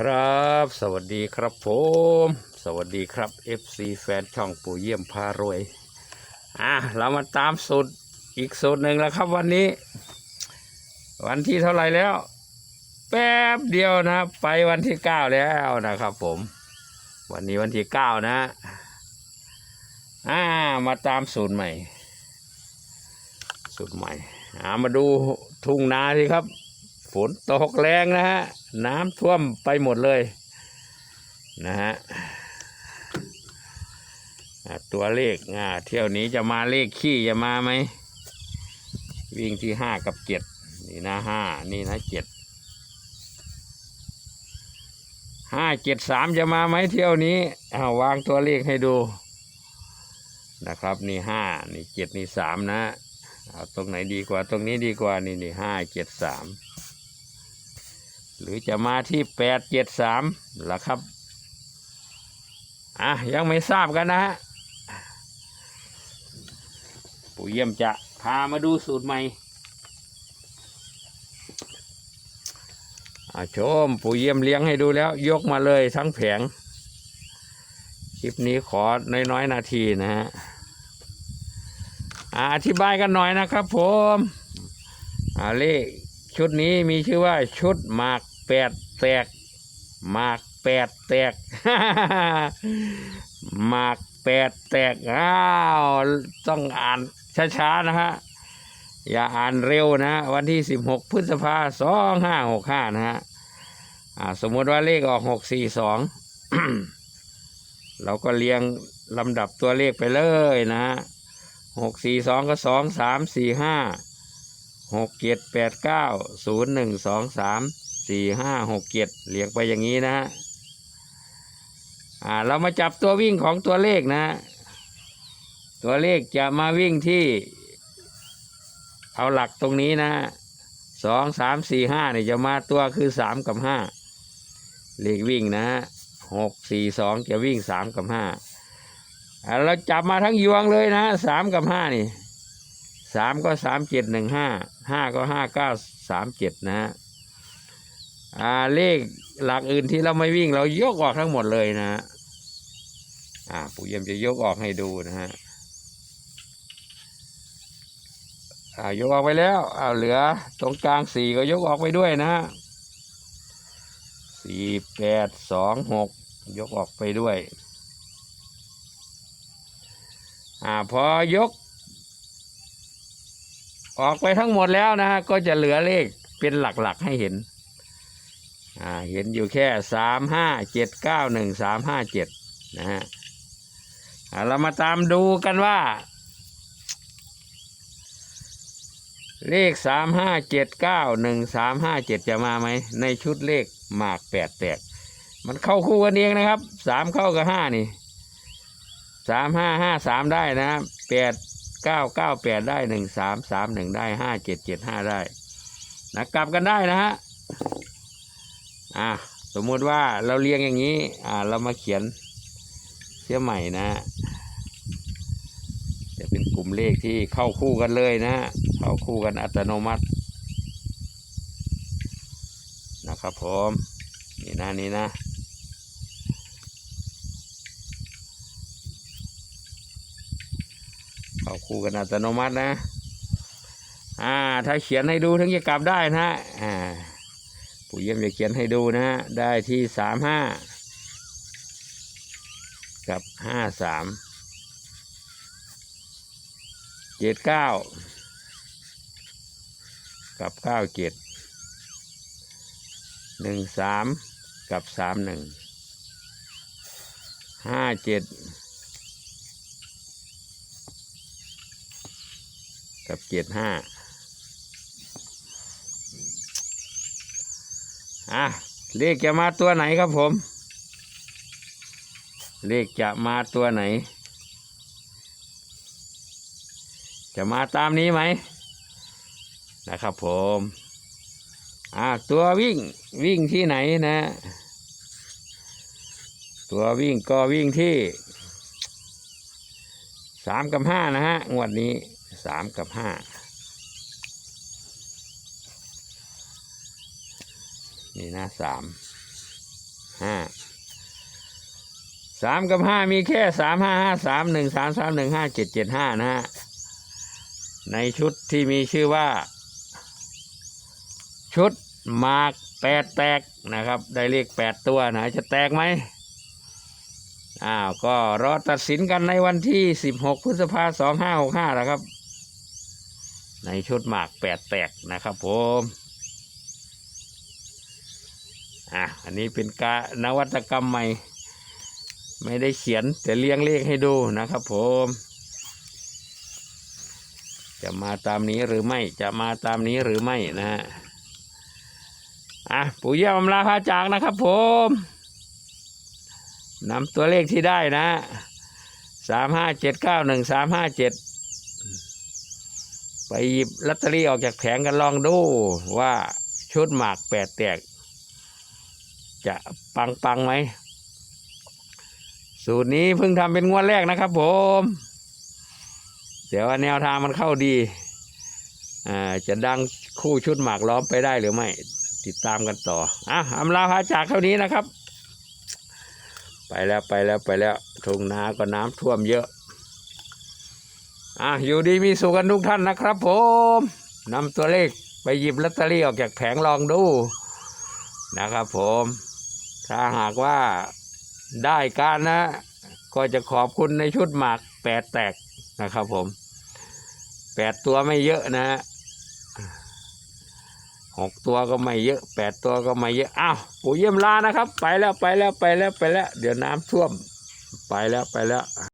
ครับ สวัสดีครับผม สวัสดีครับ FC แฟนช่องปู่เยี่ยมพารวย อะ เรามาตามสูตรอีกสูตรหนึ่งแล้วครับวันนี้ วันที่เท่าไหร่แล้ว แป๊บเดียวนะ ไปวันที่เก้าแล้วนะครับผม วันนี้วันที่เก้านะ อ่า มาตามสูตรใหม่ สูตรใหม่อ่ามาดูทุ่งนาสิครับ ฝนตกแรงนะฮะ น้ำท่วมไปหมดเลยนะฮะตัวเลขอ่าเที่ยวนี้จะมาเลขขี้จะมาไหม วิ่งที่ห้ากับเจ็ดนี่นะห้านี่นะเจ็ดห้าเจ็ดสามจะมาไหมเที่ยวนี้อ้าววางตัวเลขให้ดูนะครับนี่ห้านี่เจ็ดนี่สามนะเอาตรงไหนดีกว่าตรงนี้ดีกว่านี่นี่ห้าเจ็ดสาม หรือจะมาที่แปดเจ็ดสามล่ะครับ อะ ยังไม่ทราบกันนะฮะปู่เยี่ยมจะพามาดูสูตรใหม่อาชมปู่เยี่ยมเลี้ยงให้ดูแล้ว ยกมาเลยทั้งแผง คลิปนี้ขอน้อยๆ นาทีนะฮะอธิบายกันหน่อยนะครับผมอ่าเลข ชุดนี้มีชื่อว่าชุดหมากแปดแตกหมากแปดแตกหมากแปดแตกอ้าวต้องอ่านช้าๆนะฮะอย่าอ่านเร็วนะ วันที่สิบหกพฤษภาสองห้าหกห้านะฮะอ่าสมมติว่าเลขออกหกสี่สองเราก็เรียงลำดับตัวเลขไปเลยนะฮะหกสี่สองก็สองสามสี่ห้า หกเจ็ดแปดเก้าศูนย์หนึ่งสองสามสี่ห้าหกเจ็ดเรียงไปอย่างนี้นะฮะอ่าเรามาจับตัววิ่งของตัวเลขนะ ตัวเลขจะมาวิ่งที่ เอาหลักตรงนี้นะสองสามสี่ห้าเนี่ยจะมาตัวคือสามกับห้าเลขวิ่งนะหกสี่สองจะวิ่งสามกับห้าอ่าเราจับมาทั้งยวงเลยนะสามกับห้านี่ สามก็สามเจ็ดหนึ่งห้าห้าก็ห้าเก้าสามเจ็ดนะฮะอ่าเลขหลักอื่นที่เราไม่วิ่งเรายกออกทั้งหมดเลยนะฮะอ่าปู่เยี่ยมจะยกออกให้ดูนะฮะอ่ายกออกไปแล้วอ่าเหลือตรงกลางสี่ก็ยกออกไปด้วยนะฮะสี่แปดสองหกยกออกไปด้วย อ่าพอยก ออกไปทั้งหมดแล้วนะฮะก็จะเหลือเลขเป็นหลักๆให้เห็น อ่าเห็นอยู่แค่สามห้าเจ็ดเก้าหนึ่งสามห้าเจ็ดนะฮะเรามาตามดูกันว่า เลขสามห้าเจ็ดเก้าหนึ่งสามห้าเจ็ดจะมาไหม ในชุดเลขหมากแปดแตก มันเข้าคู่กันเองนะครับสามเข้ากับห้านี่สามห้าห้าสามได้นะแปด เก้าเก้าแปดได้หนึ่งสามสามหนึ่งได้ห้าเจ็ดเจ็ดห้าได้นะกลับกันได้นะฮะอ่าสมมติว่าเราเรียงอย่างนี้ อ่า เรามาเขียนเชื่อใหม่นะ จะเป็นกลุ่มเลขที่เข้าคู่กันเลยนะ เข้าคู่กันอัตโนมัติ นะครับผม นี่นะนี่นะ เข้าคู่กันอัตโนมัตินะ อ่า ถ้าเขียนให้ดูถึงจะกลับได้นะฮะอ่าปู่เยี่ยมจะเขียนให้ดูนะฮะได้ที่สามห้ากับห้าสามเจ็ดเก้ากับเก้าเจ็ดหนึ่งสามกับสามหนึ่งห้าเจ็ด กับเจ็ดห้าอะเลขจะมาตัวไหนครับผม เลขจะมาตัวไหน จะมาตามนี้ไหมนะครับผมอ่าตัววิ่งวิ่งที่ไหนนะ ตัววิ่งก็วิ่งที่สามกับห้านะฮะงวดนี้ สามกับห้านี่นะสามห้าสามกับห้ามีแค่สามห้าห้าสามหนึ่งสามสามหนึ่งห้าเจ็ดเจ็ดห้านะฮะในชุดที่มีชื่อว่า ชุดมาร์กแปดแตกนะครับ ได้เลขแปดตัวนะจะแตกไหมอ้าว ก็รอตัดสินกันในวันที่สิบหกพฤษภาสองห้าหกห้าแล้วครับ ในชุดหมากแปดแตกนะครับผมอะอันนี้เป็นการนวัตกรรมใหม่ ไม่ได้เขียนแต่เลี้ยงเลขให้ดูนะครับผม จะมาตามนี้หรือไม่จะมาตามนี้หรือไม่นะฮะอะปู่เยี่ยมอำลาพาจากนะครับผมนำตัวเลขที่ได้นะสามห้าเจ็ดเก้าหนึ่งสามห้าเจ็ด หยิบลอตเตอรี่ออกจากแผงกันลองดูว่าชุดหมากแปดแตก จะปังปังไหม สูตรนี้เพิ่งทำเป็นงวดแรกนะครับผมแต่ว่าแนวทางมันเข้าดีอ่าจะดังคู่ชุดหมากล้อมไปได้หรือไม่ ติดตามกันต่ออะอำลาพาจากเท่านี้นะครับ ไปแล้วไปแล้วไปแล้วทุ่งนาก็น้ำท่วมเยอะ อะอยู่ดีมีสุขกันทุกท่านนะครับผมนำตัวเลขไปหยิบลอตเตอรี่ออกจากแผงลองดูนะครับผม ถ้าหากว่าได้การนะ ก็จะขอบคุณในชุดหมากแปดแตกนะครับผมแปดตัวไม่เยอะนะหกตัวก็ไม่เยอะแปดตัวก็ไม่เยอะอ้าวปู่เยี่ยมลานะครับ ไปแล้วไปแล้วไปแล้วไปแล้ว เดี๋ยวน้ำท่วม ไปแล้วไปแล้ว